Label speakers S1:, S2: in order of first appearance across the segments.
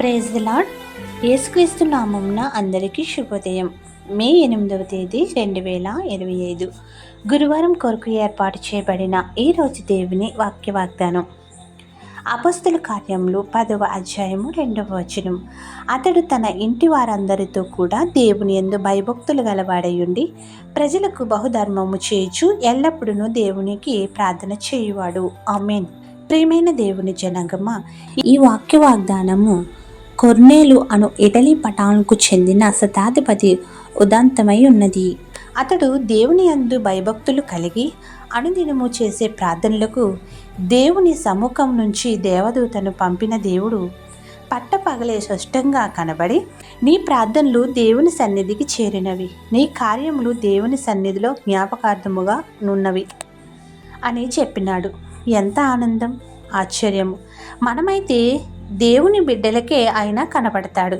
S1: Praise the lord యేసుక్రీస్తు నామంన అందరికీ శుభోదయం. మే ఎనిమిదవ తేదీ రెండు వేల ఇరవై ఐదు. గురువారం కొరకు ఏర్పాటు చేయబడిన ఈ రోజు దేవుని వాక్య వాగ్దానం అపస్తుల కార్యములు పదవ అధ్యాయము రెండవ వచనం. అతడు తన ఇంటి వారందరితో కూడా దేవుని ఎందు భయభక్తులు గలవాడయుండి ప్రజలకు బహుధర్మము చేయుచు ఎల్లప్పుడూ దేవునికి ప్రార్థన చేయువాడు. ఆమెన్. ప్రియమైన దేవుని జనగమ ఈ వాక్య వాగ్దానము కొర్నేలు అను ఇటలీ పటాన్కు చెందిన శతాధిపతి ఉదాంతమై ఉన్నది అతడు దేవుని అందు భయభక్తులు కలిగి అనుదినము చేసే ప్రార్థనలకు దేవుని సముఖం నుంచి దేవదూతను పంపిన దేవుడు పట్టపగలే స్పష్టంగా కనబడి నీ ప్రార్థనలు దేవుని సన్నిధికి చేరినవి. నీ కార్యములు దేవుని సన్నిధిలో జ్ఞాపకార్థముగా నున్నవి. అని చెప్పినాడు. ఎంత ఆనందం! ఆశ్చర్యము! మనమైతే దేవుని బిడ్డలకే ఆయన కనపడతాడు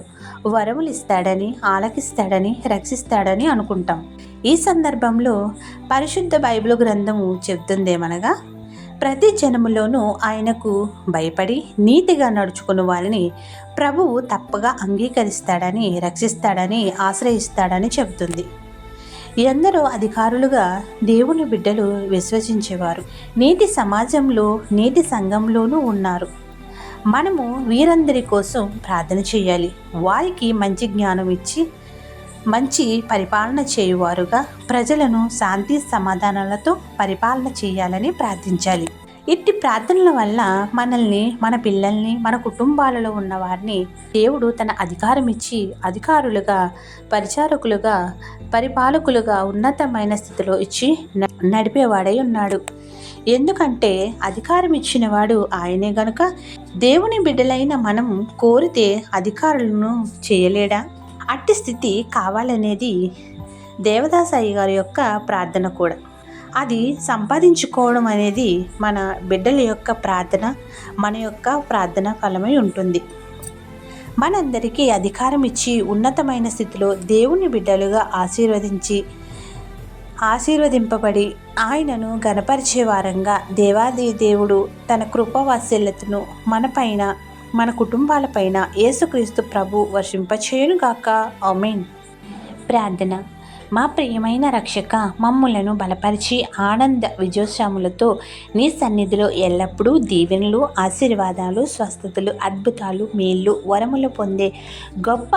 S1: వరములు ఇస్తాడని ఆలకిస్తాడని రక్షిస్తాడని అనుకుంటాం. ఈ సందర్భంలో పరిశుద్ధ బైబిల్ గ్రంథము చెబుతుందేమనగా ప్రతి జనములోనూ ఆయనకు భయపడి నీతిగా నడుచుకున్న వాళ్ళని ప్రభువు తప్పగా అంగీకరిస్తాడని రక్షిస్తాడని ఆశ్రయిస్తాడని చెబుతుంది. ఎందరో అధికారులుగా దేవుని బిడ్డలు విశ్వసించేవారు. నేటి సమాజంలో నేటి సంఘంలోనూ ఉన్నారు. మనము వీరందరి కోసం ప్రార్థన చేయాలి. వారికి మంచి జ్ఞానం ఇచ్చి మంచి పరిపాలన చేయువారుగా ప్రజలను శాంతి సమాధానాలతో పరిపాలన చేయాలని ప్రార్థించాలి. ఇట్టి ప్రార్థనల వల్ల మనల్ని మన పిల్లల్ని మన కుటుంబాలలో ఉన్న వారిని దేవుడు తన అధికారం ఇచ్చి అధికారులుగా పరిచారకులుగా పరిపాలకులుగా ఉన్నతమైన స్థితిలో ఇచ్చి న- నడిపేవాడై ఉన్నాడు. ఎందుకంటే అధికారం ఇచ్చినవాడు ఆయనే గనుక దేవుని బిడ్డలైన మనం కోరితే అధికారులను చేయలేడా? అట్టి స్థితి కావాలనేది దేవదాసాయి గారి యొక్క ప్రార్థన కూడా. అది సంపాదించుకోవడం అనేది మన బిడ్డల యొక్క ప్రార్థన మన యొక్క ప్రార్థన ఫలమై ఉంటుంది. మనందరికీ అధికారం ఇచ్చి ఉన్నతమైన స్థితిలో దేవుని బిడ్డలుగా ఆశీర్వదించి ఆశీర్వదింపబడి ఆయనను గణపరిచే వారంగా దేవాది దేవుడు తన కృపవాత్సల్యతను మనపైన మన కుటుంబాలపైన యేసుక్రీస్తు ప్రభు వర్షింపచేయునుగాక. ఆమెన్. ప్రార్థన. మా ప్రియమైన రక్షక మమ్ములను బలపరిచి ఆనంద విజయోత్సవములతో నీ సన్నిధిలో ఎల్లప్పుడూ దీవెనలు ఆశీర్వాదాలు స్వస్థతలు అద్భుతాలు మేళ్ళు వరములు పొందే గొప్ప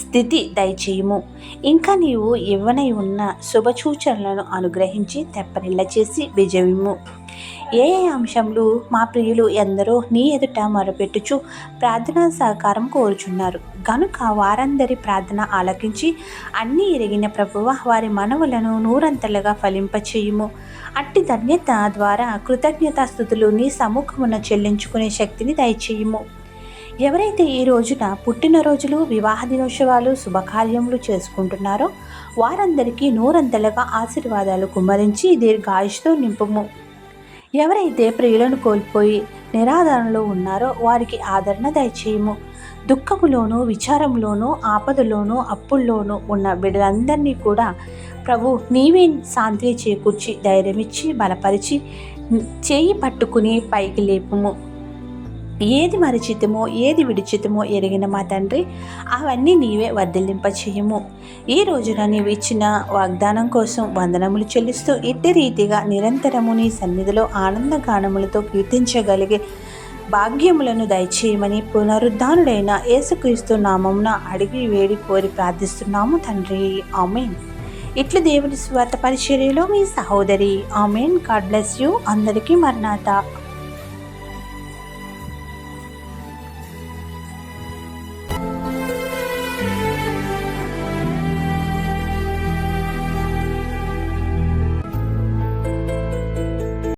S1: స్థితి దయచేయము. ఇంకా నీవు ఇవ్వనై ఉన్న శుభసూచనలను అనుగ్రహించి తెప్పరిల్ల చేసి విజయము. ఏ ఏ అంశంలో మా ప్రియులు ఎందరో నీ ఎదుట మొరపెట్టుచు ప్రార్థనా సహకారం కోరుచున్నారు. గనుక వారందరి ప్రార్థన ఆలకించి అన్నీ ఎరిగిన ప్రభువ వారి మనవులను నూరంతలుగా ఫలింపచేయుము. అట్టి ధన్యత ద్వారా కృతజ్ఞతాస్థుతులు నీ సముఖమున చెల్లించుకునే శక్తిని దయచేయుము. ఎవరైతే ఈ రోజున పుట్టినరోజులు వివాహ దినోత్సవాలు శుభకార్యములు చేసుకుంటున్నారో వారందరికీ నూరంతలుగా ఆశీర్వాదాలు కుమ్మరించి దీర్ఘాయుష్తో నింపుము. ఎవరైతే ప్రియులను కోల్పోయి నిరాధారణలో ఉన్నారో వారికి ఆదరణ దయచేయము. దుఃఖములోను విచారంలోను ఆపదలోను అప్పుల్లోనూ ఉన్న బిడ్డలందరినీ కూడా ప్రభు నీవే శాంతి చేకూర్చి ధైర్యమిచ్చి బలపరిచి చేయి పట్టుకుని పైకి లేపుము. ఏది మరిచితమో ఏది విడిచితమో ఎరిగిన మా తండ్రి అవన్నీ నీవే వర్ధిల్లింప చేయము ఈ రోజున నీవు ఇచ్చిన వాగ్దానం కోసం వందనములు చెల్లిస్తూ ఇట్టి రీతిగా నిరంతరము నీ సన్నిధిలో ఆనంద గానములతో కీర్తించగలిగే భాగ్యములను దయచేయమని పునరుద్ధానుడైన యేసుక్రీస్తు నామమున అడిగి వేడి కోరి ప్రార్థిస్తున్నాము తండ్రి. ఆమెన్. ఇట్లు దేవుని స్వార్థ పరిచర్యలో మీ సహోదరి ఆమెన్. God bless you. అందరికీ మరణాత